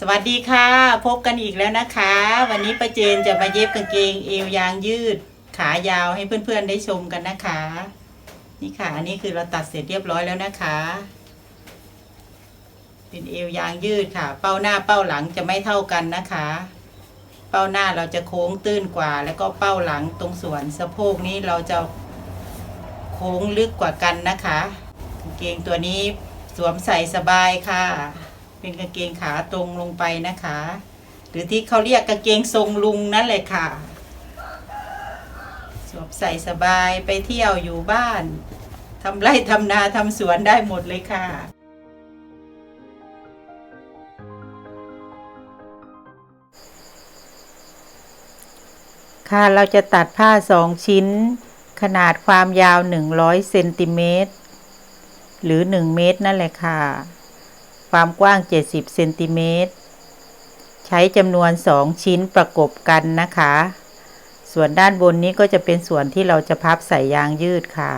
สวัสดีค่ะ พบกันอีกแล้วนะคะ วันนี้ป้าเจนจะมาเย็บกางเกงเอวยางยืด ขายาวให้เพื่อนๆได้ชมกันนะคะ นี่ค่ะ อันนี้คือเราตัดเสร็จเรียบร้อยแล้วนะคะ เป็นเอวยางยืดค่ะ เป้าหน้าเป้าหลังจะไม่เท่ากันนะคะ เป้าหน้าเราจะโค้งตื้นกว่า แล้วก็เป้าหลังตรงส่วนสะโพกนี้เราจะโค้งลึกกว่ากันนะคะกางเกงตัวนี้สวมใส่สบายค่ะ เป็นกางเกงขาตรงลงไปนะคะ หรือที่เขาเรียกกางเกงทรงลุงนั่นแหละค่ะ สวมใส่สบายไปเที่ยวอยู่บ้านทำไร่ทำนาทำสวนได้หมดเลยค่ะค่ะเราจะตัดผ้าสองชิ้น ขนาดความยาว 100เซนติเมตรหรือ 1 เมตรนั่นแหละค่ะ ความกว้าง 70เซนติเมตร ใช้จำนวน 2 ชิ้นประกบกันนะคะ ส่วนด้านบนนี้ก็จะเป็นส่วนที่เราจะพับใส่ยางยืดค่ะ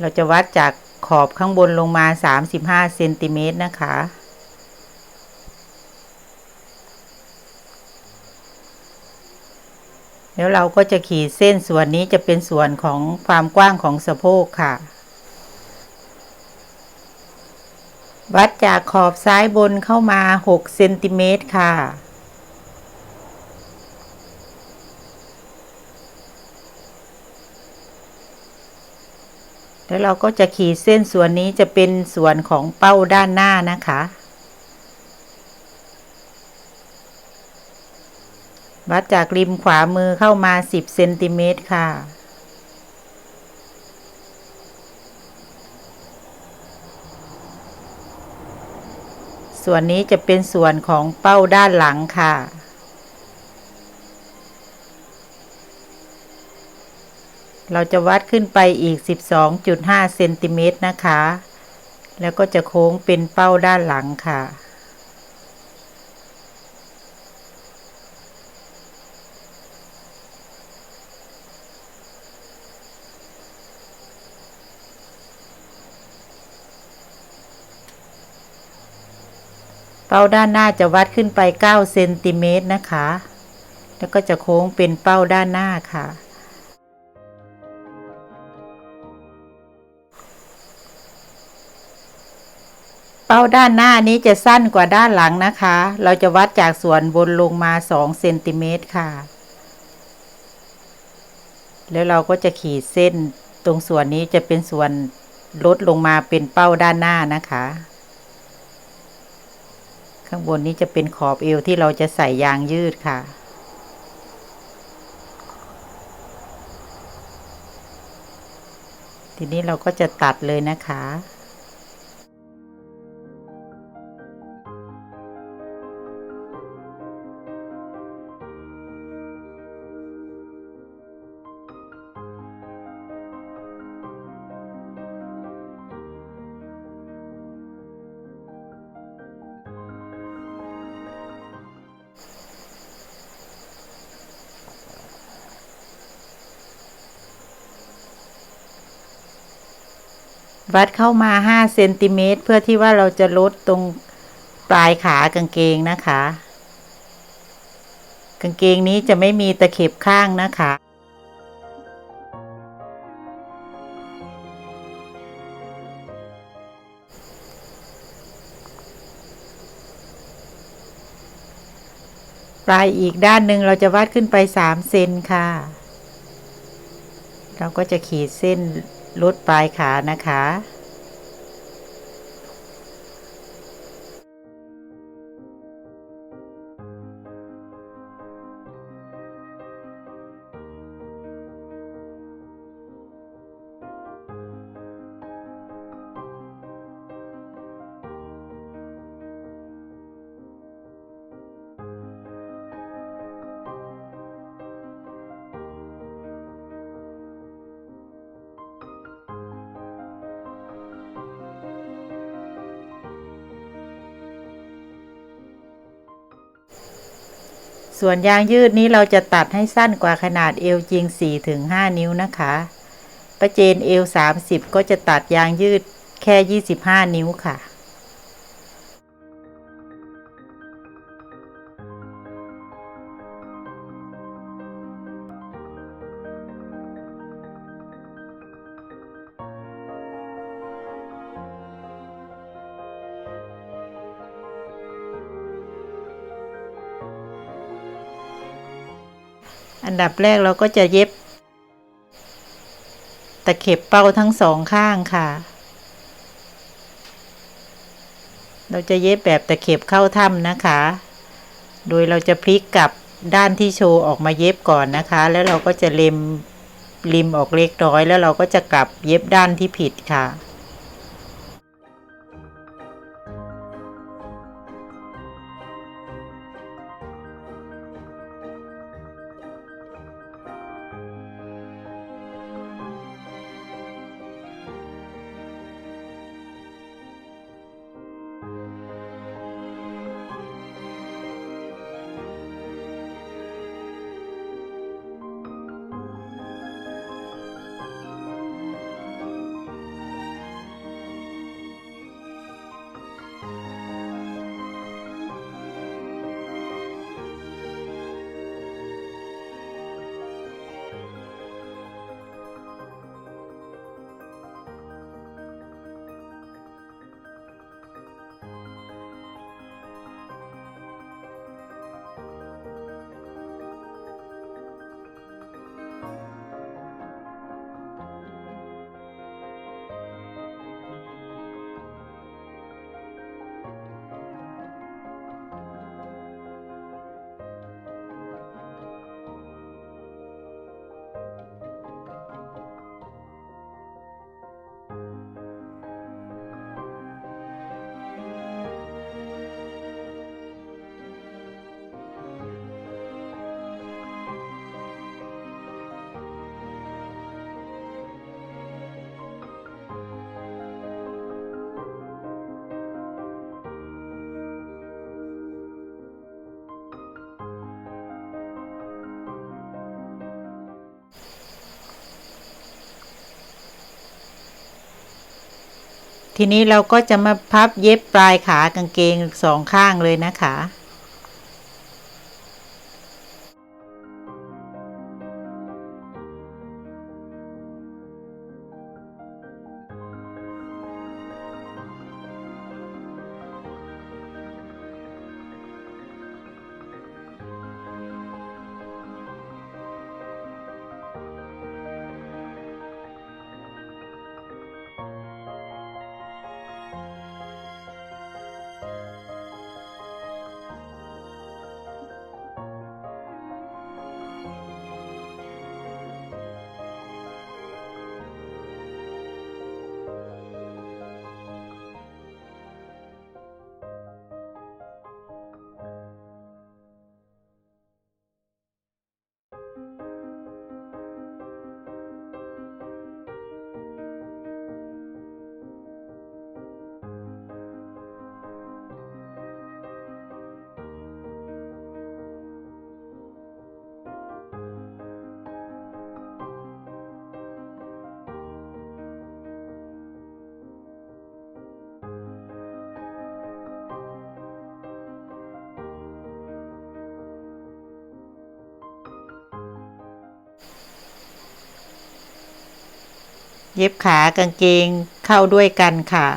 เราจะวัดจากขอบข้างบนลงมา 35เซนติเมตรนะคะแล้วเราก็จะขีดเส้นส่วนนี้จะเป็นส่วนของความกว้างของสะโพกค่ะ วัดจากขอบซ้ายบนเข้ามา 6 เซนติเมตรค่ะ แล้วเราก็จะขีดเส้นส่วนนี้จะเป็นส่วนของเป้าด้านหน้านะคะ วัดจากริมขวามือเข้ามา 10 เซนติเมตรค่ะ ส่วนนี้จะเป็นส่วนของเป้าด้านหลังค่ะ เราจะวัดขึ้นไปอีก 12.5เซนติเมตรนะคะ แล้วก็จะโค้งเป็นเป้าด้านหลังค่ะ เป้าด้านหน้าจะวัดขึ้นไป9เซนติเมตรนะคะ แล้วก็จะโค้งเป็นเป้าด้านหน้าค่ะ เป้าด้านหน้านี้จะสั้นกว่าด้านหลังนะคะ เราจะวัดจากส่วนบนลงมา2เซนติเมตรค่ะ แล้วเราก็จะขีดเส้นตรงส่วนนี้จะเป็นส่วนลดลงมาเป็นเป้าด้านหน้านะคะ ข้างบนนี้จะเป็นขอบเอวที่เราจะใส่ยางยืดค่ะ ทีนี้เราก็จะตัดเลยนะคะ วัดเข้ามา5เซนติเมตรเพื่อที่ว่าเราจะลดตรงปลายขากางเกงนะคะ กางเกงนี้จะไม่มีตะเข็บข้างนะคะปลายอีกด้านหนึ่งเราจะวัดขึ้นไป 3 เซนค่ะ เราก็จะขีดเส้น ลดปลายขานะคะ ส่วนยางยืดนี้เราจะตัดให้สั้นกว่าขนาดเอวจริง 4-5 นิ้วนะคะ ประเจนเอว 30 ก็จะตัดยางยืดแค่ 25 นิ้วค่ะ อันดับแรกเราก็จะเย็บ ตะเข็บเป้าทั้งสองข้างค่ะ เราจะเย็บแบบตะเข็บเข้าถ้ำนะคะ โดยเราจะพลิกกลับด้านที่โชว์ออกมาเย็บก่อนนะคะ แล้วเราก็จะเล็มริมออกเล็กน้อย แล้วเราก็จะกลับเย็บด้านที่ผิดค่ะ ทีนี้เราก็จะมาพับเย็บปลายขากางเกงสองข้างเลยนะคะ เย็บขากางเกงเข้าด้วยกันค่ะ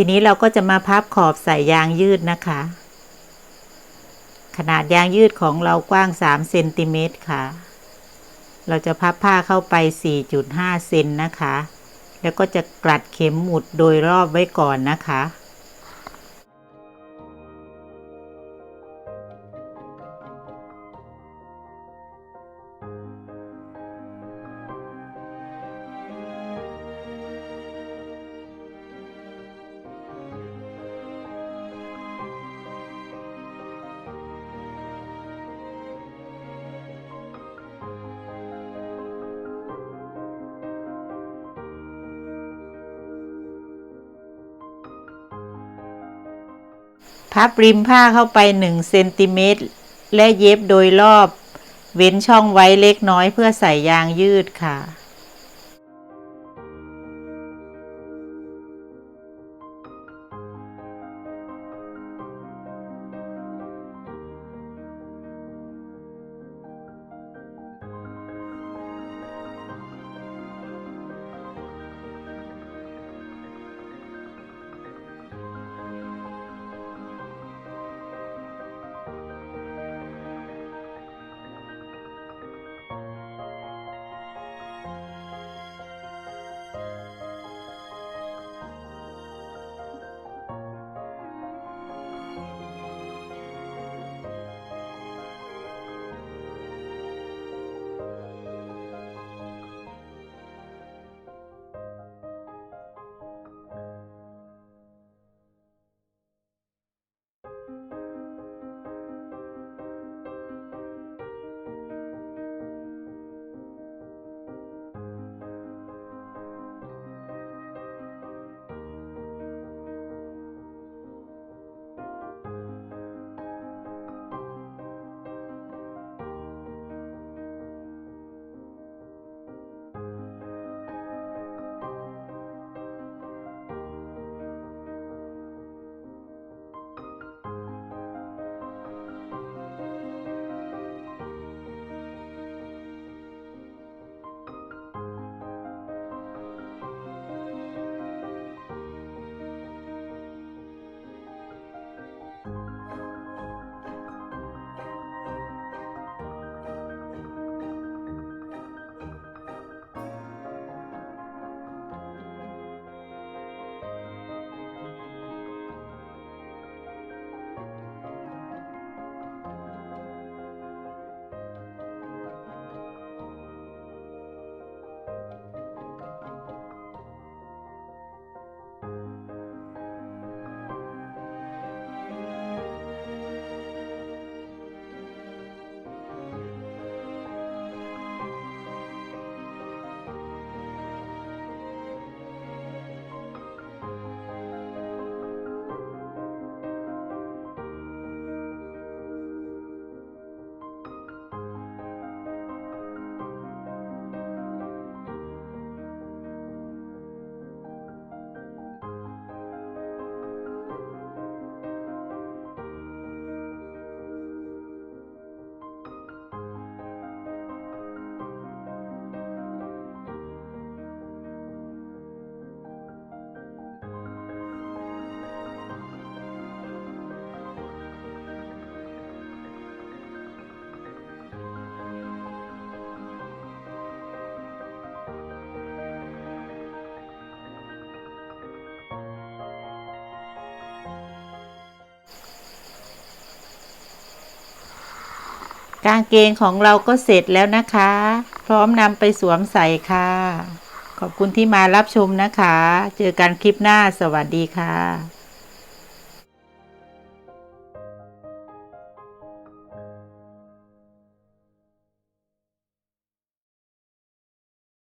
ทีนี้เราก็จะมาพับขอบใส่ยางยืดนะคะ ขนาดยางยืดของเรากว้าง3เซนติเมตรค่ะ เราจะพับผ้าเข้าไป 4.5 เซนนะคะ แล้วก็จะกลัดเข็มหมุดโดยรอบไว้ก่อนนะคะ พับริมผ้าเข้าไป1เซนติเมตรและเย็บโดยรอบ เว้นช่องไว้เล็กน้อยเพื่อใส่ยางยืดค่ะ กางเกงของเราก็เสร็จแล้วนะคะ พร้อมนำไปสวมใส่ค่ะ ขอบคุณที่มารับชมนะคะ เจอกันคลิปหน้าสวัสดีค่ะ